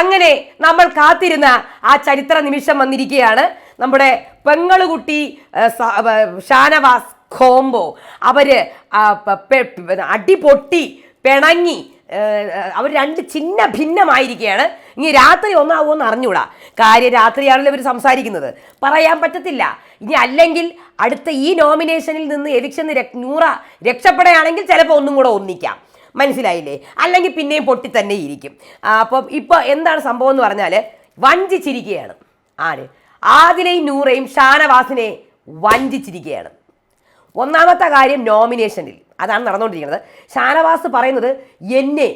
അങ്ങനെ നമ്മൾ കാത്തിരുന്ന ആ ചരിത്ര നിമിഷം വന്നിരിക്കുകയാണ്. നമ്മുടെ പെങ്ങളുകുട്ടി ഷാനവാസ് കോംബോ. അവർ അടിപൊട്ടി പിണങ്ങി അവർ രണ്ട് ചിഹ്ന ഭിന്നമായിരിക്കുകയാണ്. ഇനി രാത്രി ഒന്നാവുമെന്ന് അറിഞ്ഞൂടാ. കാര്യം രാത്രിയാണല്ലോ ഇവർ സംസാരിക്കുന്നത്. പറയാൻ പറ്റത്തില്ല. ഇനി അല്ലെങ്കിൽ അടുത്ത ഈ നോമിനേഷനിൽ നിന്ന് എവിക്ഷൻ നൂറ രക്ഷപ്പെടുകയാണെങ്കിൽ ചിലപ്പോൾ ഒന്നും കൂടെ ഒന്നിക്കാം. മനസ്സിലായില്ലേ? അല്ലെങ്കിൽ പിന്നെയും പൊട്ടി തന്നെ ഇരിക്കും. അപ്പം ഇപ്പോൾ എന്താണ് സംഭവം എന്ന് പറഞ്ഞാൽ വഞ്ചിച്ചിരിക്കുകയാണ്. ആര്? ആദിലെയും നൂറയും ഷാനവാസിനെ വഞ്ചിച്ചിരിക്കുകയാണ്. ഒന്നാമത്തെ കാര്യം നോമിനേഷനിൽ അതാണ് നടന്നുകൊണ്ടിരിക്കുന്നത്. ഷാനവാസ് പറയുന്നത് എന്നെ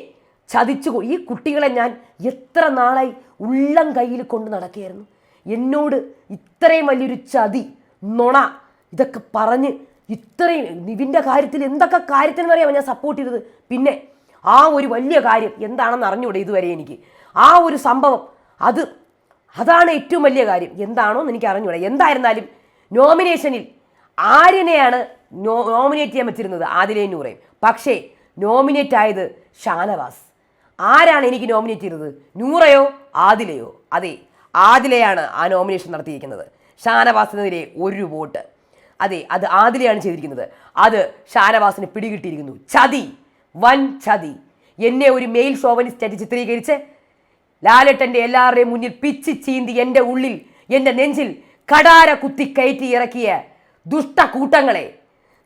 ചതിച്ചു ഈ കുട്ടികളെ ഞാൻ എത്ര നാളായി ഉള്ളം കയ്യിൽ കൊണ്ട് നടക്കുകയായിരുന്നു. എന്നോട് ഇത്രയും വലിയൊരു ചതി നുണ ഇതൊക്കെ പറഞ്ഞ് ഇത്രയും നിവിന്റെ കാര്യത്തിൽ എന്തൊക്കെ കാര്യത്തിനെന്ന് അറിയാമോ ഞാൻ സപ്പോർട്ട് ചെയ്തത്? പിന്നെ ആ ഒരു വലിയ കാര്യം എന്താണെന്ന് അറിഞ്ഞൂടെ ഇതുവരെ എനിക്ക്? ആ ഒരു സംഭവം അത് അതാണ് ഏറ്റവും വലിയ കാര്യം. എന്താണോ എന്ന് എനിക്ക് അറിഞ്ഞൂടെ? എന്തായിരുന്നാലും നോമിനേഷനിൽ ആര്യനെയാണ് നോ നോമിനേറ്റ് ചെയ്യാൻ പറ്റിരുന്നത് ആദിലേ പക്ഷേ നോമിനേറ്റ് ആയത് ഷാനവാസ്. ആരാണ് എനിക്ക് നോമിനേറ്റ് ചെയ്തത്? നൂറയോ ആദിലയോ? അതെ ആദിലയാണ് ആ നോമിനേഷൻ നടത്തിയിരിക്കുന്നത്. ഷാനവാസിനെതിരെ ഒരു വോട്ട്. അതെ അത് ആദിലയാണ് ചെയ്തിരിക്കുന്നത്. അത് ഷാനവാസിന് പിടികിട്ടിയിരിക്കുന്നു. ചതി വൻ ചതി. എന്നെ ഒരു മെയിൽ ഷോവനിസ്റ്റായിട്ട് ചിത്രീകരിച്ച് ലാലട്ടന്റെ എല്ലാവരുടെയും മുന്നിൽ പിച്ചി ചീന്തി എന്റെ ഉള്ളിൽ എന്റെ നെഞ്ചിൽ കടാര കുത്തി കയറ്റി ഇറക്കിയ ദുഷ്ട കൂട്ടങ്ങളെ.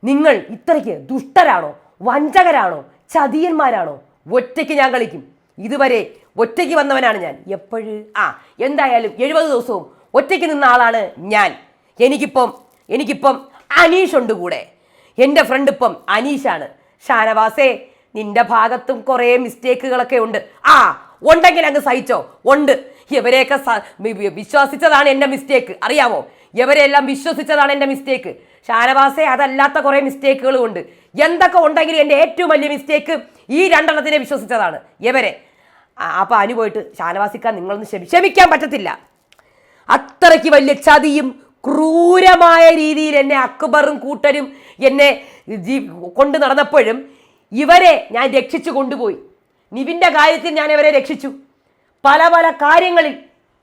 നിങ്ങൾ ഇത്രയ്ക്ക് ദുഷ്ടരാണോ? വഞ്ചകരാണോ? ചതിയന്മാരാണോ? ഒറ്റയ്ക്ക് ഞാൻ കളിക്കും. ഇതുവരെ ഒറ്റയ്ക്ക് വന്നവനാണ് ഞാൻ. എപ്പോഴും? ആ എന്തായാലും എഴുപത് ദിവസവും ഒറ്റയ്ക്ക് നിന്ന ആളാണ് ഞാൻ. എനിക്കിപ്പം എനിക്കിപ്പം അനീഷ് ഉണ്ട് കൂടെ. എന്റെ ഫ്രണ്ട് ഇപ്പം അനീഷാണ്. ഷാനവാസേ നിന്റെ ഭാഗത്തും കുറേ മിസ്റ്റേക്കുകളൊക്കെ ഉണ്ട്. ആ ഉണ്ടെങ്കിൽ അങ്ങ് സഹിച്ചോ. ഉണ്ട്. ഇവരെയൊക്കെ വിശ്വസിച്ചതാണ് എന്റെ മിസ്റ്റേക്ക് അറിയാമോ? ഇവരെല്ലാം വിശ്വസിച്ചതാണ് എന്റെ മിസ്റ്റേക്ക് ഷാനവാസേ അതല്ലാത്ത കുറേ മിസ്റ്റേക്കുകളും ഉണ്ട്. എന്തൊക്കെ ഉണ്ടെങ്കിലും എന്റെ ഏറ്റവും വലിയ മിസ്റ്റേക്ക് ഈ രണ്ടെണ്ണത്തിനെ വിശ്വസിച്ചതാണ് ഇവരെ. അപ്പോൾ അപ്പൊ അനു പോയിട്ട് ഷാനവാസിക്കാൻ നിങ്ങളൊന്ന് ക്ഷമിക്കാൻ പറ്റത്തില്ല. അത്രയ്ക്ക് വലിയ ചതിയും ക്രൂരമായ രീതിയിൽ എന്നെ അക്ബറും കൂട്ടരും എന്നെ കൊണ്ട് നടന്നപ്പോഴും ഇവരെ ഞാൻ രക്ഷിച്ചു കൊണ്ടുപോയി. നിവിന്റെ കാര്യത്തിൽ ഞാൻ ഇവരെ രക്ഷിച്ചു. പല പല കാര്യങ്ങളിൽ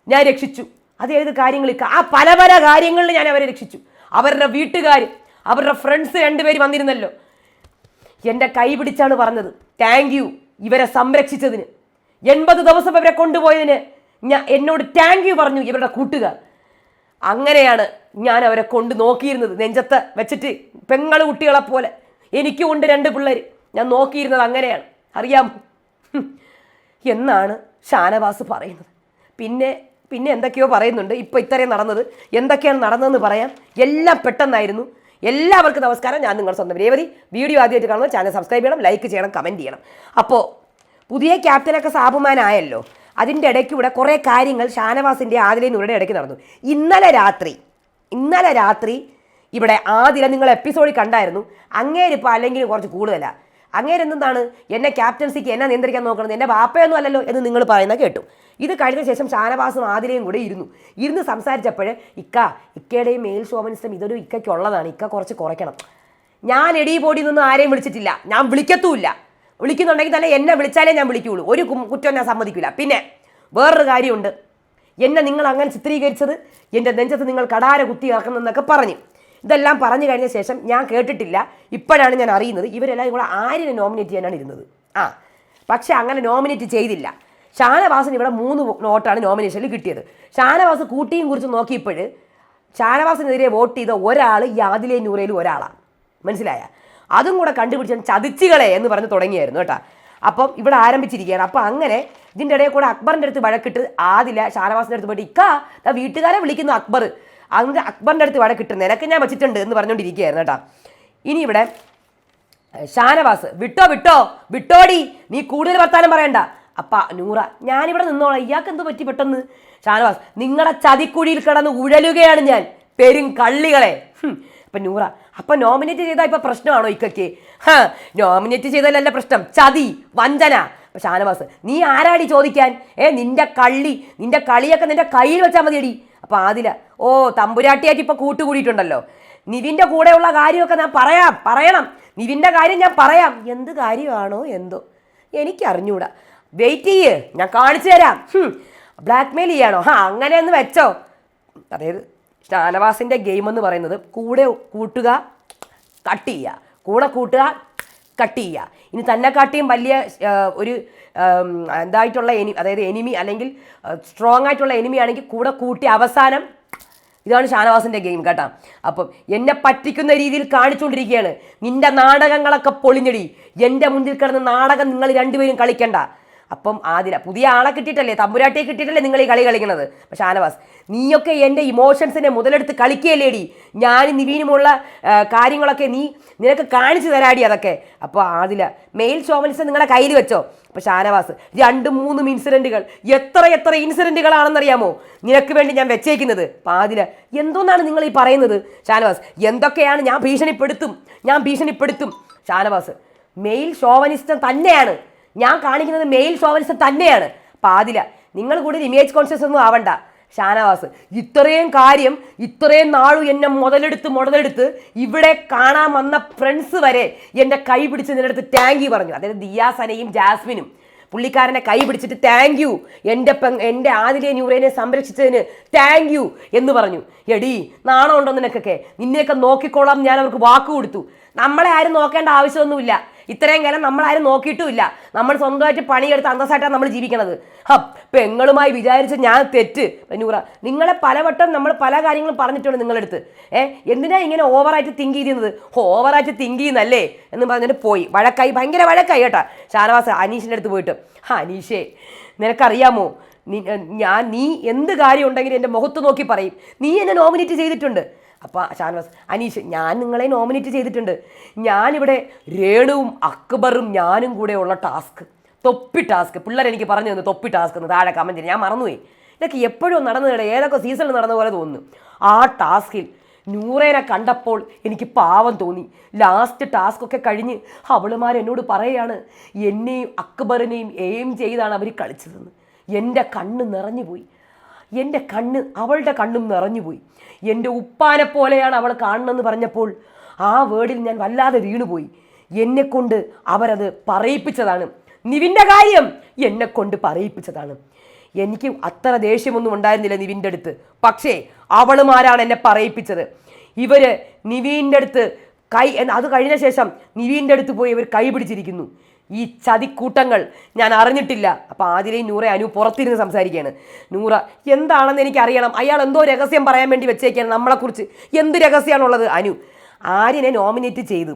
ഞാൻ രക്ഷിച്ചു. അത് ഏത് കാര്യങ്ങളിൽ? ആ പല പല കാര്യങ്ങളിൽ ഞാൻ അവരെ രക്ഷിച്ചു. അവരുടെ വീട്ടുകാർ അവരുടെ ഫ്രണ്ട്സ് രണ്ടുപേരും വന്നിരുന്നല്ലോ. എന്റെ കൈ പിടിച്ചാണ് പറഞ്ഞത്. താങ്ക് യു ഇവരെ സംരക്ഷിച്ചതിന്. എൺപത് ദിവസം ഇവരെ കൊണ്ടുപോയതിന് ഞാൻ എന്നോട് താങ്ക് യു പറഞ്ഞു ഇവരുടെ കൂട്ടുകാർ. അങ്ങനെയാണ് ഞാൻ അവരെ കൊണ്ട് നോക്കിയിരുന്നത്. നെഞ്ചത്ത് വെച്ചിട്ട് പെങ്ങൾ കുട്ടികളെ പോലെ. എനിക്കും ഉണ്ട് രണ്ട് പിള്ളേർ ഞാൻ നോക്കിയിരുന്നത് അങ്ങനെയാണ്. അറിയാം എന്നാണ് ഷാനവാസ് പറയുന്നത്. പിന്നെ പിന്നെ എന്തൊക്കെയോ പറയുന്നുണ്ട്. ഇപ്പോൾ ഇത്രയും നടന്നത്. എന്തൊക്കെയാണ് നടന്നതെന്ന് പറയാം. എല്ലാം പെട്ടെന്നായിരുന്നു. എല്ലാവർക്കും നമസ്കാരം. ഞാൻ നിങ്ങളുടെ സ്വന്തം രേവതി. വീഡിയോ ആദ്യമായിട്ട് കാണുന്നത് ചാനൽ സബ്സ്ക്രൈബ് ചെയ്യണം ലൈക്ക് ചെയ്യണം കമന്റ് ചെയ്യണം. അപ്പോൾ പുതിയ ക്യാപ്റ്റനൊക്കെ സാബുമാനായല്ലോ അതിന്റെ ഇടയ്ക്കൂടെ കുറേ കാര്യങ്ങൾ ഷാനവാസിന്റെ ആദിലെ നൂറുടെ ഇടയ്ക്ക് നടന്നു. ഇന്നലെ രാത്രി ഇന്നലെ രാത്രി ഇവിടെ ആദില നിങ്ങൾ എപ്പിസോഡിൽ കണ്ടായിരുന്നു. അങ്ങേരിപ്പോൾ അല്ലെങ്കിൽ കുറച്ച് കൂടുതലാണ് അങ്ങേരെന്താണ് എന്നെ ക്യാപ്റ്റൻസിക്ക് എന്നെ നിയന്ത്രിക്കാൻ നോക്കണത്? എന്റെ ബാപ്പയൊന്നും അല്ലല്ലോ എന്ന് നിങ്ങൾ പറയുന്ന കേട്ടു. ഇത് കഴിഞ്ഞ ശേഷം ഷാനവാസും ആദിലയും കൂടെ ഇരുന്നു. ഇരുന്ന് സംസാരിച്ചപ്പോൾ ഇക്ക ഇക്കയുടെയും മേൽ ശോഭനിസ്റ്റം ഇതൊരു ഇക്കയ്ക്കുള്ളതാണ്. ഇക്ക കുറച്ച് കുറയ്ക്കണം. ഞാൻ എടി പൊടി നിന്നും ആരെയും വിളിച്ചിട്ടില്ല. ഞാൻ വിളിക്കത്തുമില്ല. വിളിക്കുന്നുണ്ടെങ്കിൽ തന്നെ എന്നെ വിളിച്ചാലേ ഞാൻ വിളിക്കുകയുള്ളൂ ഒരു കുറ്റം ഞാൻ സമ്മതിക്കില്ല. പിന്നെ വേറൊരു കാര്യമുണ്ട്. എന്നെ നിങ്ങൾ അങ്ങനെ ചിത്രീകരിച്ചത് എന്റെ നെഞ്ചത്ത് നിങ്ങൾ കടാര കുത്തി ഇറക്കുന്നെന്നൊക്കെ പറഞ്ഞു. ഇതെല്ലാം പറഞ്ഞു കഴിഞ്ഞ ശേഷം ഞാൻ കേട്ടിട്ടില്ല. ഇപ്പോഴാണ് ഞാൻ അറിയുന്നത്. ഇവരെല്ലാം കൂടെ ആരിനെ നോമിനേറ്റ് ചെയ്യാനാണ് ഇരുന്നത്? ആ പക്ഷേ അങ്ങനെ നോമിനേറ്റ് ചെയ്തില്ല. ഷാനവാസിന് ഇവിടെ മൂന്ന് നോട്ടാണ് നോമിനേഷനിൽ കിട്ടിയത്. ഷാനവാസ് കൂട്ടിയും കുറിച്ച് നോക്കിയപ്പോൾ ഷാനവാസിനെതിരെ വോട്ട് ചെയ്ത ഒരാൾ ഈ ആദിലെ നൂറയിലും ഒരാളാണ് മനസ്സിലായ? അതും കൂടെ കണ്ടുപിടിച്ചാൽ ചതിച്ചുകളെ എന്ന് പറഞ്ഞ് തുടങ്ങിയായിരുന്നു കേട്ടോ. അപ്പം ഇവിടെ ആരംഭിച്ചിരിക്കുകയാണ്. അപ്പം അങ്ങനെ ഇതിന്റെ ഇടയിൽ കൂടെ അക്ബറിന്റെ അടുത്ത് വഴക്കിട്ട് ആദില ഷാനവാസിന്റെ അടുത്ത് പോയിട്ട് ഇക്കാ ദാ വീട്ടുകാരെ വിളിക്കുന്നു അക്ബർ. അങ്ങനെ അക്ബറിന്റെ അടുത്ത് വഴക്കിട്ട് നിനക്ക് ഞാൻ വെച്ചിട്ടുണ്ട് എന്ന് പറഞ്ഞുകൊണ്ടിരിക്കുകയായിരുന്നു കേട്ടോ. ഇനി ഇവിടെ ഷാനവാസ് വിട്ടോ വിട്ടോ വിട്ടോടി. നീ കൂടുതൽ വർത്താനം പറയണ്ട. അപ്പ നൂറ ഞാനിവിടെ നിന്നോളാം. ഇയാൾക്ക് എന്ത് പറ്റി പെട്ടെന്ന്? ഷാനവാസ് നിങ്ങളുടെ ചതിക്കുഴിയിൽ കിടന്ന് ഉഴലുകയാണ് ഞാൻ. പെരും കള്ളികളെ. അപ്പൊ നൂറ. അപ്പം നോമിനേറ്റ് ചെയ്താൽ ഇപ്പം പ്രശ്നമാണോ ഇക്കയ്ക്ക്? ഹാ നോമിനേറ്റ് ചെയ്താലല്ല പ്രശ്നം. ചതി വഞ്ചന. അപ്പം ഷാനവാസ് നീ ആരാടി ചോദിക്കാൻ? ഏ നിന്റെ കള്ളി നിന്റെ കളിയൊക്കെ നിന്റെ കയ്യിൽ വെച്ചാൽ മതിയടി. അപ്പം ആദില ഓ തമ്പുരാട്ടിയായിട്ട് ഇപ്പം കൂട്ടുകൂടിയിട്ടുണ്ടല്ലോ. നിവിന്റെ കൂടെയുള്ള കാര്യമൊക്കെ ഞാൻ പറയാം പറയണം. നിവിന്റെ കാര്യം ഞാൻ പറയാം. എന്ത് കാര്യമാണോ എന്തോ. എനിക്കറിഞ്ഞൂടാ. വെയിറ്റ് ചെയ്യേ ഞാൻ കാണിച്ചു തരാം. ബ്ലാക്ക് മെയിൽ ചെയ്യാണോ? ഹാ അങ്ങനെ ഒന്ന് വെച്ചോ. അതായത് ഷാനവാസിന്റെ ഗെയിം എന്ന് പറയുന്നത് കൂടെ കൂട്ടുക കട്ട് ചെയ്യുക. കൂടെ കൂട്ടുക കട്ട് ചെയ്യുക. ഇനി തന്നെ കാട്ടിയും വലിയ ഒരു എന്തായിട്ടുള്ള എനി അതായത് എനിമി അല്ലെങ്കിൽ സ്ട്രോങ് ആയിട്ടുള്ള എനിമി ആണെങ്കിൽ കൂടെ കൂട്ടി അവസാനം ഇതാണ് ഷാനവാസിന്റെ ഗെയിം കേട്ടോ. അപ്പം എന്നെ പറ്റിക്കുന്ന രീതിയിൽ കാണിച്ചുകൊണ്ടിരിക്കുകയാണ്. നിന്റെ നാടകങ്ങളൊക്കെ പൊളിഞ്ഞടി. എന്റെ മുന്നിൽ കിടന്ന് നാടകം നിങ്ങൾ രണ്ടുപേരും കളിക്കണ്ട. അപ്പം ആതിര പുതിയ ആളെ കിട്ടിയിട്ടല്ലേ? തമ്പുരാട്ടിയെ കിട്ടിയിട്ടല്ലേ നിങ്ങൾ ഈ കളി കളിക്കുന്നത് പക്ഷെ ഷാനവാസ് നീയൊക്കെ എന്റെ ഇമോഷൻസിനെ മുതലെടുത്ത് കളിക്കുകയല്ലേടി? ഞാൻ നിവീനുമുള്ള കാര്യങ്ങളൊക്കെ നീ നിനക്ക് കാണിച്ചു തരാടി അതൊക്കെ. അപ്പോൾ ആദില മെയിൽ ചോമൻസ് നിങ്ങളുടെ കയ്യിൽ വെച്ചോ? അപ്പോൾ ഷാനവാസ് രണ്ടും മൂന്നും ഇൻസിഡന്റുകൾ എത്ര എത്ര ഇൻസിഡന്റുകളാണെന്നറിയാമോ നിനക്ക് വേണ്ടി ഞാൻ വെച്ചേക്കുന്നത്. അപ്പോൾ ആദില എന്തോന്നാണ് നിങ്ങൾ ഈ പറയുന്നത്? ഷാനവാസ് എന്തൊക്കെയാണ് ഞാൻ ഭീഷണിപ്പെടുത്തും? ഞാൻ ഭീഷണിപ്പെടുത്തും. ഷാനവാസ് മെയിൽ ഷോവനിസ്റ്റം തന്നെയാണ്. ഞാൻ കാണിക്കുന്നത് മെയിൽ ഫ്ലോവൽസ് തന്നെയാണ്. പാതില നിങ്ങൾ കൂടി ഇമേജ് കോൺഷ്യസ് ഒന്നും ആവണ്ട. ഷാനവാസ് ഇത്രയും കാര്യം ഇത്രയും നാളും എന്നെ മുതലെടുത്ത് മുതലെടുത്ത് ഇവിടെ കാണാൻ വന്ന ഫ്രണ്ട്സ് വരെ എന്റെ കൈ പിടിച്ച് നിന്നെടുത്ത് താങ്ക് യു പറഞ്ഞു. അതായത് ദിയാസനയും ജാസ്മിനും. പുള്ളിക്കാരനെ കൈ പിടിച്ചിട്ട് താങ്ക് യു എന്റെ പെ എന്റെ ആതിലെ ന്യൂറേനെ സംരക്ഷിച്ചതിന് താങ്ക് യു എന്ന് പറഞ്ഞു. എടി നാണം ഉണ്ടോ നിനക്കൊക്കെ? നിന്നെയൊക്കെ നോക്കിക്കോളാം ഞാൻ അവർക്ക് വാക്ക് കൊടുത്തു. നമ്മളെ ആരും നോക്കേണ്ട ആവശ്യമൊന്നുമില്ല. ഇത്രയും കാലം നമ്മളാരും നോക്കിയിട്ടുമില്ല. നമ്മൾ സ്വന്തമായിട്ട് പണിയെടുത്ത് അന്തസ്സായിട്ടാണ് നമ്മൾ ജീവിക്കണത്. ഹ പെങ്ങളുമായി വിചാരിച്ച് ഞാൻ തെറ്റ്. നൂറ നിങ്ങളെ പലവട്ടം നമ്മൾ പല കാര്യങ്ങളും പറഞ്ഞിട്ടുണ്ട് നിങ്ങളെടുത്ത്. ഏ എന്തിനാ ഇങ്ങനെ ഓവറായിട്ട് തിങ്ക് ചെയ്യുന്നത്? ഓവറായിട്ട് തിങ്ക് ചെയ്യുന്നല്ലേ? എന്ന് പറഞ്ഞിട്ട് പോയി. വഴക്കായി ഭയങ്കര വഴക്കായി കേട്ടോ. ഷാനവാസ് അനീഷിന്റെ അടുത്ത് പോയിട്ട് ഹാ അനീഷേ നിനക്കറിയാമോ? ഞാൻ നീ എന്ത് കാര്യം ഉണ്ടെങ്കിലും എന്റെ മുഖത്ത് നോക്കി പറയും. നീ എന്നെ നോമിനേറ്റ് ചെയ്തിട്ടുണ്ട്. അപ്പോൾ ഷാനവാസ് അനീഷ് ഞാൻ നിങ്ങളെ നോമിനേറ്റ് ചെയ്തിട്ടുണ്ട്. ഞാനിവിടെ രേണുവും അക്ബറും ഞാനും കൂടെ ഉള്ള ടാസ്ക്. തൊപ്പി ടാസ്ക്. പിള്ളേർ എനിക്ക് പറഞ്ഞു തന്നു തൊപ്പി ടാസ്ക് എന്ന്. താഴെ കമന്റ് ഞാൻ മറന്നുപോയി. ഇതൊക്കെ എപ്പോഴും നടന്നു കേട്ടോ ഏതൊക്കെ സീസണിൽ നടന്ന പോലെ തോന്നുന്നു. ആ ടാസ്കിൽ നൂറേനെ കണ്ടപ്പോൾ എനിക്ക് പാവം തോന്നി. ലാസ്റ്റ് ടാസ്ക് ഒക്കെ കഴിഞ്ഞ് അവളുമാർ എന്നോട് പറയുകയാണ് എന്നെയും അക്ബറിനെയും എയിം ചെയ്താണ് അവർ കളിച്ചതെന്ന്. എന്റെ കണ്ണ് നിറഞ്ഞുപോയി. എന്റെ കണ്ണ് അവളുടെ കണ്ണും നിറഞ്ഞുപോയി. എന്റെ ഉപ്പാനെ പോലെയാണ് അവൾ കാണണമെന്ന് പറഞ്ഞപ്പോൾ ആ വേർഡിൽ ഞാൻ വല്ലാതെ വീണുപോയി. എന്നെക്കൊണ്ട് അവരത് പറയിപ്പിച്ചതാണ്. നിവിന്റെ കാര്യം എന്നെക്കൊണ്ട് പറയിപ്പിച്ചതാണ്. എനിക്ക് അത്ര ദേഷ്യമൊന്നും ഉണ്ടായിരുന്നില്ല നിവിന്റെ അടുത്ത്. പക്ഷേ അവളുമാരാണ് എന്നെ പറയിപ്പിച്ചത്? ഇവർ നിവീന്റെ അടുത്ത് കൈ അത് കഴിഞ്ഞ ശേഷം നിവീന്റെ അടുത്ത് പോയി ഇവർ കൈ പിടിച്ചിരിക്കുന്നു. ഈ ചതിക്കൂട്ടങ്ങൾ ഞാൻ അറിഞ്ഞിട്ടില്ല. അപ്പോൾ ആദിലെയും നൂറെ അനു പുറത്തിരുന്ന് സംസാരിക്കുകയാണ്. നൂറ എന്താണെന്ന് എനിക്ക് അറിയണം അയാൾ എന്തോ രഹസ്യം പറയാൻ വേണ്ടി വെച്ചേക്കാണ് നമ്മളെക്കുറിച്ച്. എന്ത് രഹസ്യമാണുള്ളത്? അനു ആര്യനെ നോമിനേറ്റ് ചെയ്തു.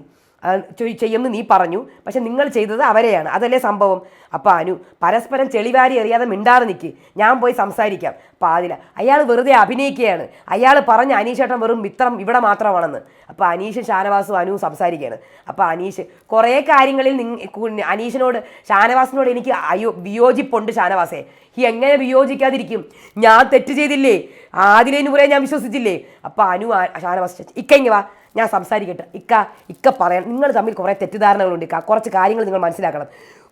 ചെയ്യുമെന്ന് നീ പറഞ്ഞു. പക്ഷെ നിങ്ങൾ ചെയ്തത് അവരെയാണ്. അതല്ലേ സംഭവം? അപ്പോൾ അനു പരസ്പരം ചെളിവാരി എറിയാതെ മിണ്ടാതെ നിൽക്ക് ഞാൻ പോയി സംസാരിക്കാം. പാതില അയാൾ വെറുതെ അഭിനയിക്കുകയാണ്. അയാൾ പറഞ്ഞ അനീഷേട്ടൻ വെറും മിത്രം ഇവിടെ മാത്രമാണെന്ന്. അപ്പോൾ അനീഷ് ഷാനവാസും അനുവും സംസാരിക്കുകയാണ്. അപ്പോൾ അനീഷ് കുറേ കാര്യങ്ങളിൽ അനീഷിനോട് ഷാനവാസിനോട് എനിക്ക് അയോ വിയോജിപ്പുണ്ട് ഷാനവാസെ. ഈ എങ്ങനെ വിയോജിക്കാതിരിക്കും? ഞാൻ തെറ്റ് ചെയ്തില്ലേ? ആദിലേനു നൂറെ ഞാൻ വിശ്വസിച്ചില്ലേ? അപ്പോൾ അനു ഷാനവാസ് ഇക്കങ്ങി ഇക്ക വാ. ഞാൻ സംസാരിക്കട്ടെ. ഇക്ക ഇക്ക പറയാൻ. നിങ്ങൾ തമ്മിൽ കുറേ തെറ്റിദ്ധാരണകളുണ്ട് ഇക്ക. കുറച്ച് കാര്യങ്ങൾ നിങ്ങൾ മനസ്സിലാക്കണം.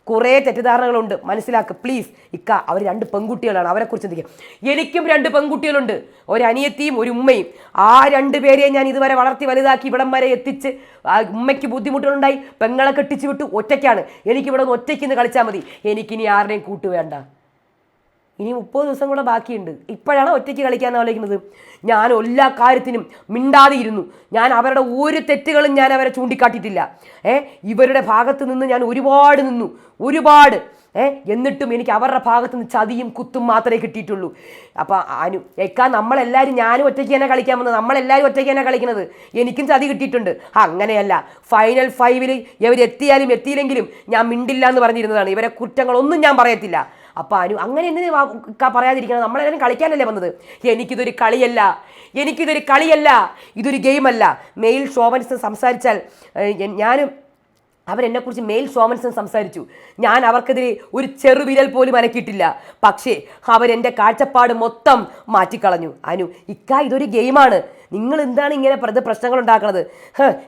കുറേ തെറ്റിദ്ധാരണകളുണ്ട്. മനസ്സിലാക്കുക പ്ലീസ് ഇക്ക അവർ രണ്ട് പെൺകുട്ടികളാണ്. അവരെക്കുറിച്ച് ചിന്തിക്കുക എനിക്കും രണ്ട് പെൺകുട്ടികളുണ്ട്. ഒരു അനിയത്തിയും ഒരു ഉമ്മയും. ആ രണ്ട് പേരെയും ഞാൻ ഇതുവരെ വളർത്തി വലുതാക്കി ഇവിടം വരെ എത്തിച്ച് ഉമ്മയ്ക്ക് ബുദ്ധിമുട്ടുകളുണ്ടായി. പെങ്ങളെ കെട്ടിച്ചു വിട്ടു. ഒറ്റയ്ക്കാണ്. എനിക്കിവിടെ നിന്ന് ഒറ്റയ്ക്ക് നിന്ന് കളിച്ചാൽ മതി. എനിക്കിനി ആരുടെയും കൂട്ട് വേണ്ട. ഇനി മുപ്പത് ദിവസം കൂടെ ബാക്കിയുണ്ട്. ഇപ്പോഴാണ് ഒറ്റയ്ക്ക് കളിക്കാൻ ആലോചിക്കുന്നത്. ഞാൻ എല്ലാ കാര്യത്തിനും മിണ്ടാതെ ഇരുന്നു ഞാൻ അവരുടെ ഒരു തെറ്റുകളും ഞാൻ അവരെ ചൂണ്ടിക്കാട്ടിയിട്ടില്ല. ഏ ഇവരുടെ ഭാഗത്ത് നിന്ന് ഞാൻ ഒരുപാട് നിന്നു. ഒരുപാട്. ഏ എന്നിട്ടും എനിക്ക് അവരുടെ ഭാഗത്ത് നിന്ന് ചതിയും കുത്തും മാത്രമേ കിട്ടിയിട്ടുള്ളൂ. അപ്പോൾ അനു എക്കാ നമ്മളെല്ലാവരും ഞാനും ഒറ്റയ്ക്ക് തന്നെ കളിക്കാൻ വന്നത്? നമ്മളെല്ലാവരും ഒറ്റയ്ക്ക് തന്നെ കളിക്കുന്നത്? എനിക്കും ചതി കിട്ടിയിട്ടുണ്ട്. അങ്ങനെയല്ല. ഫൈനൽ ഫൈവിൽ ഇവരെത്തിയാലും എത്തിയില്ലെങ്കിലും ഞാൻ മിണ്ടില്ല എന്ന് പറഞ്ഞിരുന്നതാണ്. ഇവരെ കുറ്റങ്ങളൊന്നും ഞാൻ പറയത്തില്ല. അപ്പോൾ അനു അങ്ങനെ ക- പറയാതിരിക്കണം? നമ്മളെല്ലാവരും കളിക്കാനല്ലേ വന്നത്? എനിക്കിതൊരു കളിയല്ല. എനിക്കിതൊരു കളിയല്ല. ഇതൊരു ഗെയിമല്ല. മെയിൽ ഷോവൻസ് സംസാരിച്ചാൽ ഞാനും അവരെന്നെക്കുറിച്ച് മെയിൽ ഷോമൻസൺ സംസാരിച്ചു. ഞാൻ അവർക്കെതിരെ ഒരു ചെറുവിരൽ പോലും അനക്കിയിട്ടില്ല. പക്ഷേ അവരെന്റെ കാഴ്ചപ്പാട് മൊത്തം മാറ്റിക്കളഞ്ഞു. അനു ഇക്ക ഇതൊരു ഗെയിമാണ്. നിങ്ങൾ എന്താണ് ഇങ്ങനെ പ്രശ്നങ്ങൾ ഉണ്ടാക്കുന്നത്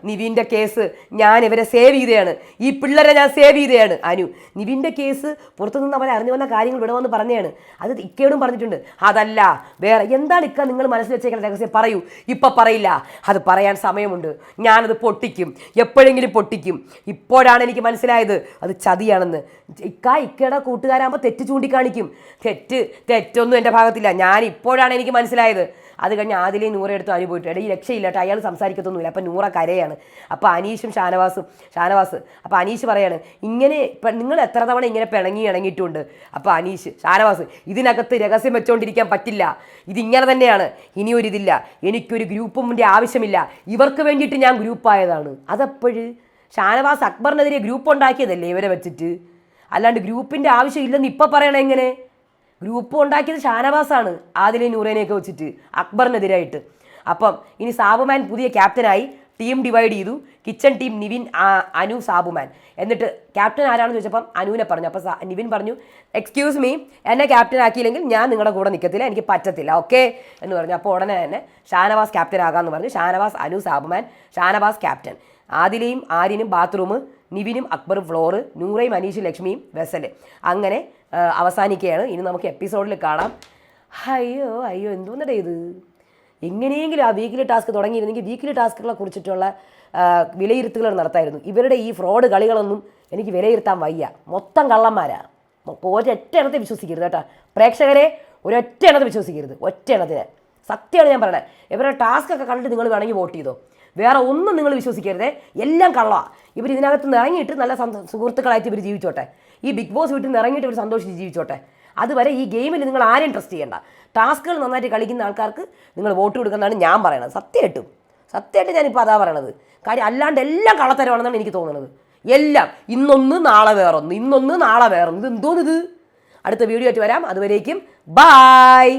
നിവിന്റെ കേസ് ഞാൻ ഇവരെ സേവ് ചെയ്തതാണ് ഈ പിള്ളേരെ ഞാൻ സേവ് ചെയ്തതാണ് അനു നിവിന്റെ കേസ് പുറത്തുനിന്ന് അവരെ അറിഞ്ഞു വന്ന കാര്യങ്ങൾ ഇവിടെ വന്ന് പറഞ്ഞതാണ് അത് ഇക്കയോടും പറഞ്ഞിട്ടുണ്ട്. അതല്ല വേറെ എന്താണ് ഇക്ക നിങ്ങൾ മനസ്സിൽ വെച്ചേക്കുന്ന രഹസ്യം? പറയൂ. ഇപ്പം പറയില്ല. അത് പറയാൻ സമയമുണ്ട്. ഞാനത് പൊട്ടിക്കും. എപ്പോഴെങ്കിലും പൊട്ടിക്കും. ഇപ്പോഴാണ് എനിക്ക് മനസ്സിലായത്. അത് ചതിയാണെന്ന്. ഇക്ക ഇക്കയുടെ കൂട്ടുകാരാകുമ്പോൾ തെറ്റ് ചൂണ്ടിക്കാണിക്കും. തെറ്റ് തെറ്റൊന്നും എന്റെ ഭാഗത്തില്ല. ഞാൻ ഇപ്പോഴാണ് എനിക്ക് മനസ്സിലായത്. അത് കഴിഞ്ഞ് ആദിലേ നൂറെടുത്ത് അനു പോയിട്ട്? എടീ രക്ഷയില്ല കേട്ടോ അയാൾ സംസാരിക്കത്തൊന്നുമില്ല. അപ്പം നൂറ കരയാണ്. അപ്പോൾ അനീഷും ഷാനവാസും ഷാനവാസ് അപ്പോൾ അനീഷ് പറയാണ് ഇങ്ങനെ നിങ്ങൾ എത്ര തവണ ഇങ്ങനെ പിണങ്ങി ഇണങ്ങിയിട്ടുണ്ട്? അപ്പോൾ അനീഷ് ഷാനവാസ് ഇതിനകത്ത് രഹസ്യം വെച്ചുകൊണ്ടിരിക്കാൻ പറ്റില്ല. ഇതിങ്ങനെ തന്നെയാണ്. ഇനിയൊരിതില്ല എനിക്കൊരു ഗ്രൂപ്പിന്റെ ആവശ്യമില്ല. ഇവർക്ക് വേണ്ടിയിട്ട് ഞാൻ ഗ്രൂപ്പായതാണ്. അതപ്പോഴ്? ഷാനവാസ് അക്ബറിനെതിരെ ഗ്രൂപ്പ് ഉണ്ടാക്കിയതല്ലേ ഇവരെ വെച്ചിട്ട്? അല്ലാണ്ട് ഗ്രൂപ്പിന്റെ ആവശ്യമില്ലെന്ന് ഇപ്പം പറയണ എങ്ങനെ? ഗ്രൂപ്പ് ഉണ്ടാക്കിയത് ഷാനവാസാണ്. ആദിലെ നൂറേനെയൊക്കെ വെച്ചിട്ട് അക്ബറിനെതിരായിട്ട്. അപ്പം ഇനി സാബുമാൻ പുതിയ ക്യാപ്റ്റനായി ടീം ഡിവൈഡ് ചെയ്തു. Kitchen team Nivin Anu Sabuman. എന്നിട്ട് ക്യാപ്റ്റൻ ആരാണെന്ന് ചോദിച്ചപ്പം അനുവിനെ പറഞ്ഞു. അപ്പോൾ നിവിൻ പറഞ്ഞു എക്സ്ക്യൂസ് മീ എന്നെ ക്യാപ്റ്റൻ ആക്കിയില്ലെങ്കിൽ ഞാൻ നിങ്ങളുടെ കൂടെ നിൽക്കത്തില്ല എനിക്ക് പറ്റത്തില്ല ഓക്കെ എന്ന് പറഞ്ഞു. അപ്പോൾ ഉടനെ തന്നെ ഷാനവാസ് ക്യാപ്റ്റൻ ആകാമെന്ന് പറഞ്ഞു. ഷാനവാസ് അനു സാബുമാൻ ഷാനവാസ് ക്യാപ്റ്റൻ. ആദിലയും ആര്യനും ബാത്റൂം നിവിനും അക്ബറും ഫ്ലോറ് നൂറയും അനീഷും ലക്ഷ്മിയും വെസൽ. അങ്ങനെ അവസാനിക്കുകയാണ്. ഇനി നമുക്ക് എപ്പിസോഡിൽ കാണാം. അയ്യോ അയ്യോ എന്തോന്നടേ ഇത്? എങ്ങനെയെങ്കിലും ആ വീക്കിലി ടാസ്ക് തുടങ്ങിയിരുന്നെങ്കിൽ വീക്കിലി ടാസ്കുകളെ കുറിച്ചിട്ടുള്ള വിലയിരുത്തുകൾ നടത്തായിരുന്നു. ഇവരുടെ ഈ ഫ്രോഡ് കളികളൊന്നും എനിക്ക് വിലയിരുത്താൻ വയ്യ. മൊത്തം കള്ളന്മാരാ. ഒരൊറ്റ എണ്ണത്തെ വിശ്വസിക്കരുത് കേട്ടോ. പ്രേക്ഷകരെ ഒരൊറ്റ എണ്ണത്തെ വിശ്വസിക്കരുത്. ഒറ്റ എണ്ണത്തിന്. സത്യമാണ് ഞാൻ പറയണത് ഇവരുടെ ടാസ്ക് ഒക്കെ കണ്ടിട്ട് നിങ്ങൾ വേണമെങ്കിൽ വോട്ട് ചെയ്തോ? വേറെ ഒന്നും നിങ്ങൾ വിശ്വസിക്കരുത്. എല്ലാം കള്ളമാണ് ഇവർ ഇതിനകത്ത് നിന്ന് ഇറങ്ങിയിട്ട് നല്ല സുഹൃത്തുക്കളായിട്ട് ഇവർ ജീവിച്ചോട്ടെ. ഈ ബിഗ് ബോസ് വീട്ടിൽ നിന്ന് ഇറങ്ങിയിട്ട് ഇവർ സന്തോഷിച്ച് ജീവിച്ചോട്ടെ. അതുവരെ ഈ ഗെയിമിൽ നിങ്ങൾ ആരെയും ട്രസ്റ്റ് ചെയ്യണ്ട. ടാസ്കുകൾ നന്നായിട്ട് കളിക്കുന്ന ആൾക്കാർക്ക് നിങ്ങൾ വോട്ട് കൊടുക്കുന്നതാണ് ഞാൻ പറയണത്. സത്യമായിട്ടും. സത്യമായിട്ട് ഞാനിപ്പോൾ അതാ പറയണത്. കാര്യം അല്ലാണ്ട് എല്ലാം കള്ളത്തരമാണെന്നാണ് എനിക്ക് തോന്നുന്നത് എല്ലാം. ഇന്നൊന്ന് നാളെ വേറൊന്ന്. ഇന്നൊന്ന് നാളെ വേറൊന്ന്. ഇത് എന്തോന്നിത് അടുത്ത വീഡിയോ ആയിട്ട് വരാം. അതുവരേക്കും. ബായ്